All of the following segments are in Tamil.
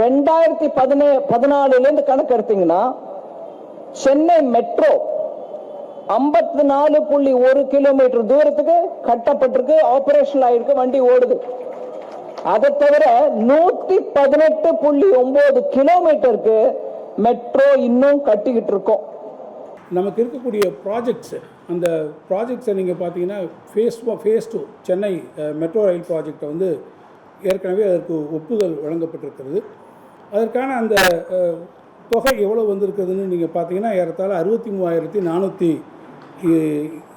ரெண்டாயிரத்தி பதினே பதினாலுல இருந்து கணக்கு எடுத்தீங்கன்னா சென்னை மெட்ரோ ஐம்பத்தி நாலு புள்ளி ஒரு கிலோமீட்டர் தூரத்துக்கு கட்டப்பட்டிருக்கு ஆபரேஷனல் ஆயிருக்கு வண்டி ஓடுது. அதை தவிர நூத்தி பதினெட்டு புள்ளி ஒன்பது கிலோமீட்டருக்கு மெட்ரோ இன்னும் கட்டிக்கிட்டு இருக்கோம். நமக்கு இருக்கக்கூடிய ப்ராஜெக்ட்ஸு அந்த ப்ராஜெக்ட்ஸை நீங்கள் பார்த்தீங்கன்னா phase phase two Chennai metro rail ப்ராஜெக்டை வந்து ஏற்கனவே அதற்கு ஒப்புதல் வழங்கப்பட்டிருக்கிறது. அதற்கான அந்த தொகை எவ்வளோ வந்திருக்குதுன்னு நீங்கள் பார்த்தீங்கன்னா ஏறத்தாழ அறுபத்தி மூவாயிரத்தி நானூற்றி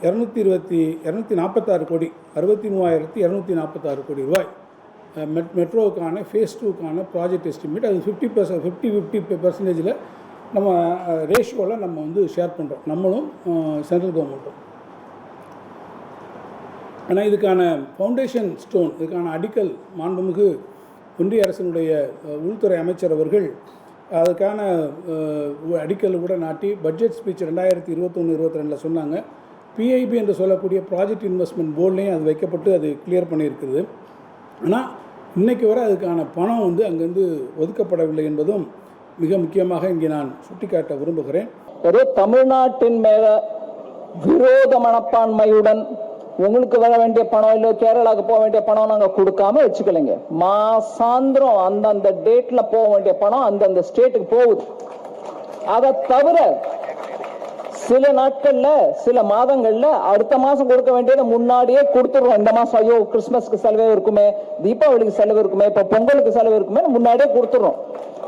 இரநூத்தி இருபத்தி இரநூத்தி நாற்பத்தாறு கோடி அறுபத்தி மூவாயிரத்தி இரநூத்தி நாற்பத்தாறு கோடி ரூபாய். மெட் மெட்ரோவுக்கான ஃபேஸ் டூக்கான ப்ராஜெக்ட் எஸ்டிமேட் அது ஃபிஃப்டி பர்சன்ட் ஃபிஃப்டி ஃபிஃப்டி பர்சன்டேஜில் நம்ம ரேஷியோவில் நம்ம வந்து ஷேர் பண்ணுறோம் நம்மளும் சென்ட்ரல் கவர்மெண்ட்டும் ஆனால் இதுக்கான ஃபவுண்டேஷன் ஸ்டோன் இதுக்கான அடிக்கல் மாண்புமிகு ஒன்றிய அரசினுடைய உள்துறை அமைச்சர் அவர்கள் அதுக்கான அடிக்கல் கூட நாட்டி பட்ஜெட் ஸ்பீச் ரெண்டாயிரத்தி இருபத்தொன்று இருபத்தி ரெண்டில் சொன்னாங்க பிஐபி என்று சொல்லக்கூடிய ப்ராஜெக்ட் இன்வெஸ்ட்மெண்ட் போர்ட்லேயும் அது வைக்கப்பட்டு அது கிளியர் பண்ணியிருக்குது. ஆனால் இன்னைக்கு வரை அதுக்கான பணம் வந்து அங்கேருந்து ஒதுக்கப்படவில்லை என்பதும் மிக முக்கியமாக இங்கே நான் சுட்டிக்காட்ட விரும்புகிறேன். ஒரு தமிழ்நாட்டின் மேல விரோத மனப்பான்மையுடன் உங்களுக்கு வர வேண்டிய பணம் இல்லை கேரளாவுக்கு போக வேண்டிய பணம் நாங்க கொடுக்காம வச்சுக்கலைங்க. மாசாந்திரம் அந்தந்த டேட்ல போக வேண்டிய பணம் அந்தந்த ஸ்டேட்டுக்கு போகுது. அதை தவிர சில நாட்கள்ல சில மாதங்கள்ல அடுத்த மாசம் கொடுக்க வேண்டியதை முன்னாடியே கொடுத்துருவோம் இந்த மாசம் ஐயோ கிறிஸ்மஸ்க்கு செலவு இருக்குமே தீபாவளிக்கு செலவு இருக்குமே இப்ப பொங்கலுக்கு செலவு இருக்குமே முன்னாடியே கொடுத்துருவோம்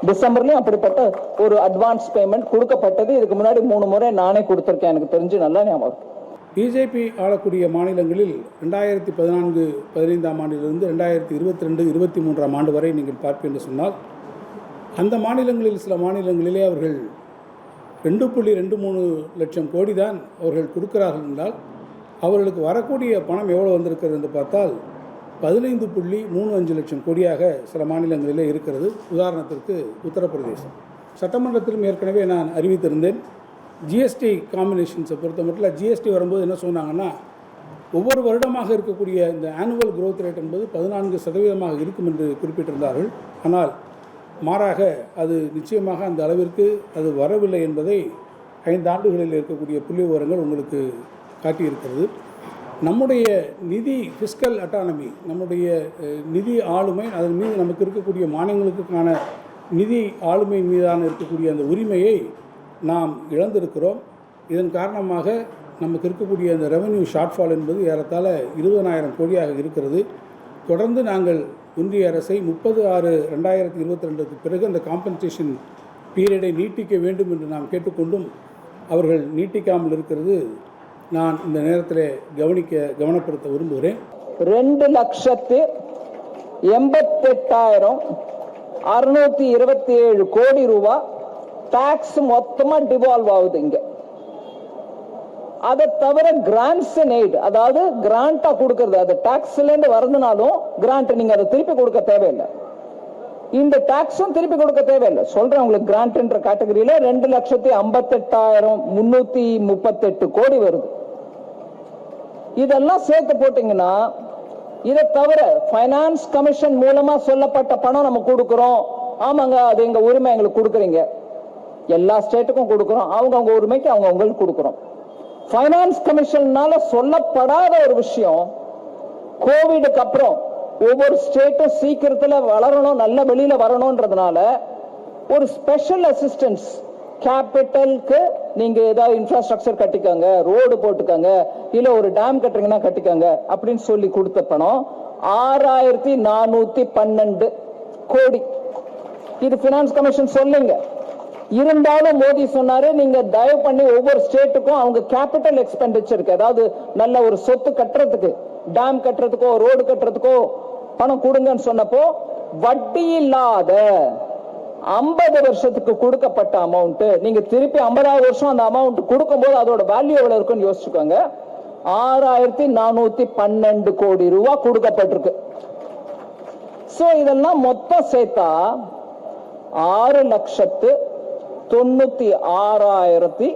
டிசம்பர்லயும் அப்படிப்பட்ட ஒரு அட்வான்ஸ் பேமெண்ட் கொடுக்கப்பட்டது. இதுக்கு முன்னாடி மூணு முறை நானே கொடுத்துருக்கேன். எனக்கு தெரிஞ்சு நல்லா ஞாபகம் பிஜேபி ஆளக்கூடிய மாநிலங்களில் ரெண்டாயிரத்தி பதினான்கு பதினைந்தாம் ஆண்டிலிருந்து ரெண்டாயிரத்தி இருபத்தி ரெண்டு இருபத்தி மூன்றாம் ஆண்டு வரை நீங்கள் பார்ப்பேன் என்று சொன்னால் அந்த மாநிலங்களில் சில மாநிலங்களிலே அவர்கள் ரெண்டு புள்ளி ரெண்டு மூணு லட்சம் கோடி தான் அவர்கள் கொடுக்கிறார்கள் என்றால் அவர்களுக்கு வரக்கூடிய பணம் எவ்வளோ வந்திருக்கிறது என்று பார்த்தால் பதினைந்து புள்ளி மூணு அஞ்சு லட்சம் கோடியாக சில மாநிலங்களிலே இருக்கிறது. உதாரணத்திற்கு உத்தரப்பிரதேசம். சட்டமன்றத்திலும் ஏற்கனவே நான் அறிவித்திருந்தேன். ஜிஎஸ்டி காம்பினேஷன்ஸை பொறுத்த மட்டும் ஜிஎஸ்டி வரும்போது என்ன சொன்னாங்கன்னா ஒவ்வொரு வருடமாக இருக்கக்கூடிய இந்த ஆனுவல் க்ரோத் ரேட் என்பது பதினான்கு சதவீதமாக இருக்கும் என்று குறிப்பிட்டிருந்தார்கள். ஆனால் மாறாக அது நிச்சயமாக அந்த அளவிற்கு அது வரவில்லை என்பதை ஐந்து ஆண்டுகளில் இருக்கக்கூடிய புள்ளி விவரங்கள் உங்களுக்கு காட்டியிருக்கிறது. நம்முடைய நிதி ஃபிஸ்கல் அட்டானமி நம்முடைய நிதி ஆளுமை அதன் மீது நமக்கு இருக்கக்கூடிய மாநிலங்களுக்கான நிதி ஆளுமை மீதான இருக்கக்கூடிய அந்த உரிமையை நாம் இழந்திருக்கிறோம். இதன் காரணமாக நமக்கு இருக்கக்கூடிய அந்த ரெவன்யூ ஷார்ட்ஃபால் என்பது ஏறத்தாழ இருபதனாயிரம் கோடியாக இருக்கிறது. தொடர்ந்து நாங்கள் ஒன்றிய அரசை முப்பது ஆறு ரெண்டாயிரத்தி இருபத்தி ரெண்டுக்கு பிறகு அந்த காம்பன்சேஷன் பீரியடை நீட்டிக்க வேண்டும் என்று நாம் கேட்டுக்கொண்டும் அவர்கள் நீட்டிக்காமல் இருக்கிறது நான் இந்த நேரத்தில் கவனிக்க கவனப்படுத்த விரும்புகிறேன். ரெண்டு லட்சத்து எண்பத்தெட்டாயிரம் அறுநூத்தி இருபத்தி ஏழு கோடி ரூபாய் டாக்ஸ் மொத்தமா டிவால்வ் ஆகுது இங்க. அதை தவிர கிராண்ட்ஸ் எய்ட் அதாவது கிராண்டா கொடுக்கறது அது டாக்ஸ்ல இருந்து வரதுனாலும் கிராண்ட் நீங்க அதை திருப்பி கொடுக்க தேவையில்லை. இந்த டாக்ஸும் திருப்பி கொடுக்க தேவையில்லை. சொல்றேன் உங்களுக்கு கிராண்ட்ன்ற கேட்டகரியில ரெண்டு லட்சத்தி ஐம்பத்தெட்டாயிரம் முன்னூத்தி முப்பத்தெட்டு கோடி வருது. இதெல்லாம் சேர்த்து போட்டீங்கன்னா இதை தவிர ஃபைனான்ஸ் கமிஷன் மூலமா சொல்லப்பட்ட பணம் நம்ம கொடுக்கிறோம். ஆமாங்க அது எங்க உரிமை எங்களுக்கு கொடுக்குறீங்க. எல்லா ஸ்டேட்டுக்கும் கொடுக்குறோம். அவங்க அவங்க உரிமைக்கு அவங்க அவங்களுக்கு கொடுக்குறோம். ஃபைனான்ஸ் கமிஷன்னால சொல்லப்படாத ஒரு விஷயம் கோவிடுக்கு அப்புறம் ஒவ்வொரு ஸ்டேட்டும் சீக்கிரத்தில் வளரணும் நல்ல வெளியில வரணும்ன்றதுனால ஒரு ஸ்பெஷல் அசிஸ்டன்ஸ் கேபிட்டலுக்கு நீங்க ஏதாவது இன்ஃப்ராஸ்ட்ரக்சர் கட்டிக்கோங்க ரோடு போட்டுக்கோங்க இல்ல ஒரு டேம் கட்டுறீங்கன்னா கட்டிக்கோங்க அப்படின்னு சொல்லி கொடுத்த பணம் ஆறாயிரத்தி நானூத்தி பன்னெண்டு கோடி. இது பினான்ஸ் கமிஷன் சொல்லுங்க. இருந்தாலும் மோடி சொன்னாரு நீங்க தயவு பண்ணி ஒவ்வொரு ஸ்டேட்டுக்கும் அவங்க கேபிட்டல் எக்ஸ்பெண்டிச்சருக்கு அதாவது நல்ல ஒரு சொத்து கட்டுறதுக்கு டேம் கட்டுறதுக்கோ ரோடு கட்டுறதுக்கோ பணம் கொடுங்கன்னு சொன்னப்போ வட்டி இல்லாத ஐம்பது வருஷத்துக்கு கொடுக்கப்பட்ட அமௌண்ட் நீங்க திருப்பி ஐம்பதாவது வருஷம் அந்த அமௌண்ட் கொடுக்கும்போது அதோட வேல்யூ எவ்வளவு இருக்குன்னு யோசிச்சுக்கோங்க. ஆறாயிரத்தி நானூத்தி பன்னெண்டு கோடி ரூபா கொடுக்கப்பட்டிருக்கு. சோ இதெல்லாம் மொத்தம் சேர்த்தா ஆறு லட்சத்து தொண்ணூத்தி ஆறாயிரத்தி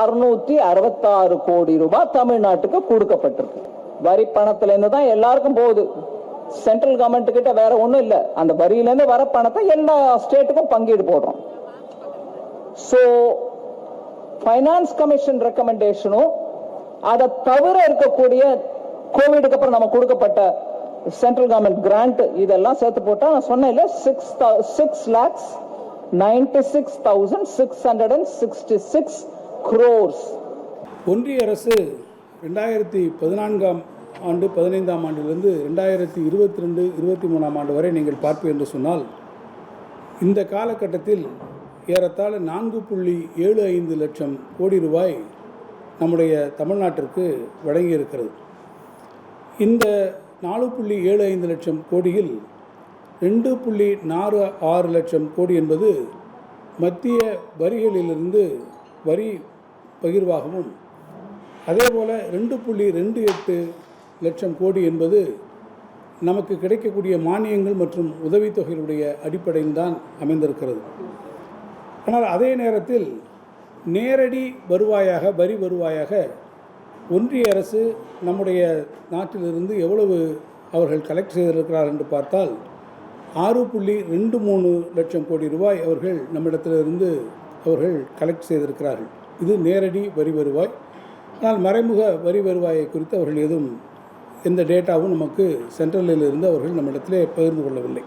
அறுநூத்தி அறுபத்தாறு கோடி ரூபாய் தமிழ்நாட்டுக்கு கொடுக்கப்பட்டிருக்கு. வரி பணத்துல இருந்து தான் எல்லாருக்கும் போகுது. சென்ட்ரல் கவர்மெண்ட் கிட்ட வேற ஒண்ணும் இல்ல. அந்த வரியில இருந்து வர பணத்தை எல்லா ஸ்டேட்டுக்கும் பங்கீடு போடுறோம். சோ ஃபைனான்ஸ் கமிஷன் ரெக்கமெண்டேஷனும் அதை தவிர இருக்கக்கூடிய கோவிடுக்கு அப்புறம் நம்ம கொடுக்கப்பட்ட சென்ட்ரல் கவர்மெண்ட் கிராண்ட் இதெல்லாம் சேர்த்து போட்டா நான் சொன்னேன் six six lakhs six thousand six six crores ஒன்றிய அரசு ரெண்டாயிரத்தி பதினான்காம் ஆண்டு பதினைந்தாம் ஆண்டிலிருந்து ரெண்டாயிரத்தி இருபத்தி ரெண்டு இருபத்தி மூணாம் ஆண்டு வரை நீங்கள் பார்ப்பு என்று சொன்னால் இந்த காலகட்டத்தில் ஏறத்தாழ நான்கு புள்ளி ஏழு ஐந்து லட்சம் கோடி ரூபாய் நம்முடைய தமிழ்நாட்டிற்கு வழங்கியிருக்கிறது. இந்த நாலு புள்ளி ஏழு ஐந்து லட்சம் கோடியில் ரெண்டு புள்ளி நாலு ஆறு லட்சம் கோடி என்பது மத்திய வரிகளிலிருந்து வரி பகிர்வாகவும் அதேபோல் ரெண்டு புள்ளி ரெண்டு எட்டு லட்சம் கோடி என்பது நமக்கு கிடைக்கக்கூடிய மானியங்கள் மற்றும் உதவித்தொகைகளுடைய அடிப்படையில் தான் அமைந்திருக்கிறது. ஆனால் அதே நேரத்தில் நேரடி வருவாயாக வரி வருவாயாக ஒன்றிய அரசு நம்முடைய நாட்டிலிருந்து எவ்வளவு அவர்கள் கலெக்ட் செய்திருக்கிறார் என்று பார்த்தால் ஆறு புள்ளி ரெண்டு மூணு லட்சம் கோடி ரூபாய் அவர்கள் நம்மிடத்திலிருந்து அவர்கள் கலெக்ட் செய்திருக்கிறார்கள். இது நேரடி வரி வருவாய். ஆனால் மறைமுக வரி வருவாயை குறித்து அவர்கள் எதுவும் எந்த டேட்டாவும் நமக்கு சென்ட்ரலில் இருந்து அவர்கள் நம்மிடத்திலே பகிர்ந்து கொள்ளவில்லை.